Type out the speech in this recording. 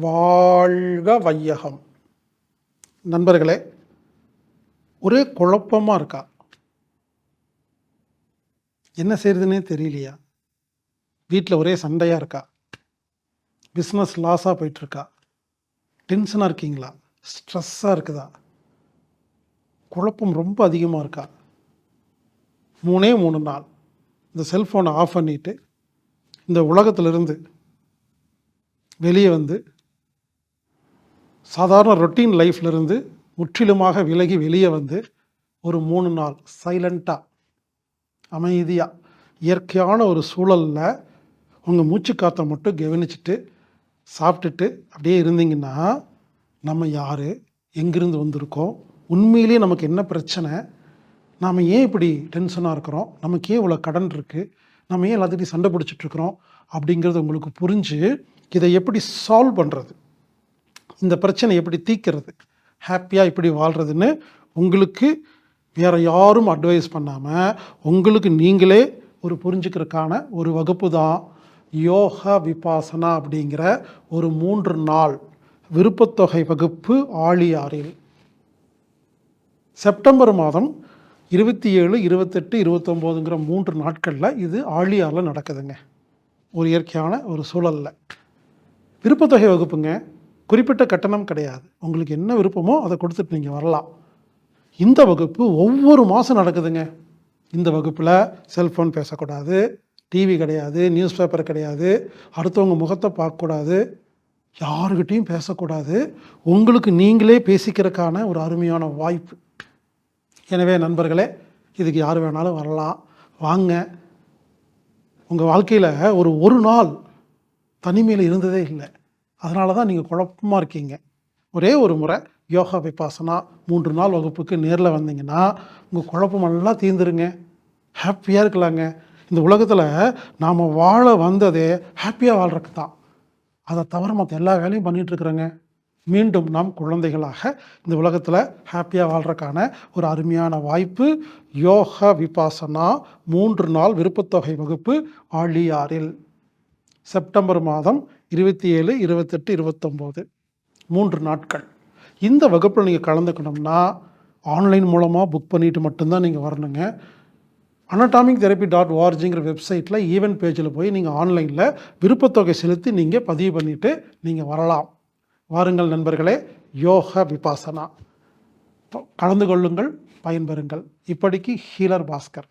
வாழ்க வையகம். நண்பர்களே ஒரே குழப்பமாக இருக்கா? என்ன செய்யறதுன்னே தெரியலையா? வீட்டில் ஒரே சண்டையாக இருக்கா? பிஸ்னஸ் லாஸாக போயிட்டுருக்கா? டென்ஷனாக இருக்கீங்களா? ஸ்ட்ரெஸ்ஸாக இருக்குதா? குழப்பம் ரொம்ப அதிகமாக இருக்கா? மூணே மூணு நாள். இந்த செல்ஃபோனை ஆஃப் பண்ணிவிட்டு இந்த உலகத்திலிருந்து வெளியே வந்து சாதாரண ரொட்டீன் லைஃப்லேருந்து முற்றிலுமாக விலகி வெளியே வந்து ஒரு மூணு நாள் சைலண்ட்டாக அமைதியாக இயற்கையான ஒரு சூழலில் உங்கள் மூச்சு காற்றை மட்டும் கவனிச்சுட்டு சாப்பிட்டுட்டு அப்படியே இருந்தீங்கன்னா நம்ம யார்? எங்கிருந்து வந்திருக்கோம்? உண்மையிலேயே நமக்கு என்ன பிரச்சனை? நாம் ஏன் இப்படி டென்ஷனாக இருக்கிறோம்? நமக்கு ஏன் இவ்வளோ கடன் இருக்குது நம்ம ஏன் எல்லாத்துக்கிட்டையும் சண்டை பிடிச்சிட்ருக்குறோம் அப்படிங்கிறது உங்களுக்கு புரிஞ்சு இதை எப்படி சால்வ் பண்ணுறது இந்த பிரச்சனை எப்படி தீர்க்கிறது ஹாப்பியாக இப்படி வாழ்கிறதுன்னு உங்களுக்கு வேறு யாரும் அட்வைஸ் பண்ணாமல் உங்களுக்கு நீங்களே ஒரு புரிஞ்சுக்கிறதுக்கான ஒரு வகுப்பு தான் யோகா விபாசனா அப்படிங்கிற ஒரு மூன்று நாள் விருப்பத்தொகை வகுப்பு ஆழியாறில். செப்டம்பர் மாதம் இருபத்தி ஏழு இருபத்தெட்டு இருபத்தொம்போதுங்கிற மூன்று நாட்களில் இது ஆழியாரில் நடக்குதுங்க. ஒரு இயற்கையான ஒரு சூழலில். விருப்பத்தொகை வகுப்புங்க. குறிப்பிட்ட கட்டணம் கிடையாது. உங்களுக்கு என்ன விருப்பமோ அதை கொடுத்துட்டு நீங்கள் வரலாம். இந்த வகுப்பு ஒவ்வொரு மாதம் நடக்குதுங்க. இந்த வகுப்பில் செல்ஃபோன் பேசக்கூடாது டிவி கிடையாது நியூஸ் பேப்பர் கிடையாது அடுத்தவங்க முகத்தை பார்க்கக்கூடாது யாருக்கிட்டேயும் பேசக்கூடாது. உங்களுக்கு நீங்களே பேசிக்கிறதுக்கான ஒரு அருமையான வாய்ப்பு. எனவே நண்பர்களே இதுக்கு யார் வேணாலும் வரலாம். வாங்க. உங்கள் வாழ்க்கையில் ஒரு ஒரு நாள் தனிமையில் இருந்ததே இல்லை. அதனால தான் நீங்கள் குழப்பமாக இருக்கீங்க. ஒரே ஒரு முறை யோகா விபாசனா மூன்று நாள் வகுப்புக்கு நேரில் வந்தீங்கன்னா உங்கள் குழப்பமெல்லாம் தீர்ந்துருங்க. ஹாப்பியாக இருக்கலாங்க. இந்த உலகத்தில் நாம் வாழ வந்ததே ஹாப்பியாக வாழ்றதுக்கு தான். அதை தவிர மற்ற எல்லா வேலையும் பண்ணிகிட்ருக்குறேங்க மீண்டும் நாம் குழந்தைகளாக இந்த உலகத்தில் ஹாப்பியாக வாழ்கிறக்கான ஒரு அருமையான வாய்ப்பு யோகா விபாசனா மூன்று நாள் விருப்பத்தொகை வகுப்பு ஆழியாறில். செப்டம்பர் மாதம் இருபத்தி ஏழு இருபத்தெட்டு இருபத்தொம்போது. மூன்று நாட்கள். இந்த வகுப்பில் நீங்கள் கலந்துக்கணும்னா ஆன்லைன் மூலமாக புக் பண்ணிவிட்டு மட்டும்தான் நீங்கள் வரணுங்க. அனடாமிக் தெரப்பி டாட் ஓஆர்ஜிங்கிற வெப்சைட்டில் ஈவென்ட் பேஜில் போய் நீங்கள் ஆன்லைனில் விருப்பத்தொகை செலுத்தி நீங்கள் பதிவு பண்ணிவிட்டு நீங்கள் வரலாம். வாருங்கள் நண்பர்களே யோக விபாசனா. கலந்து கொள்ளுங்கள் பயன்பெறுங்கள் இப்படிக்கு ஹீலர் பாஸ்கர்.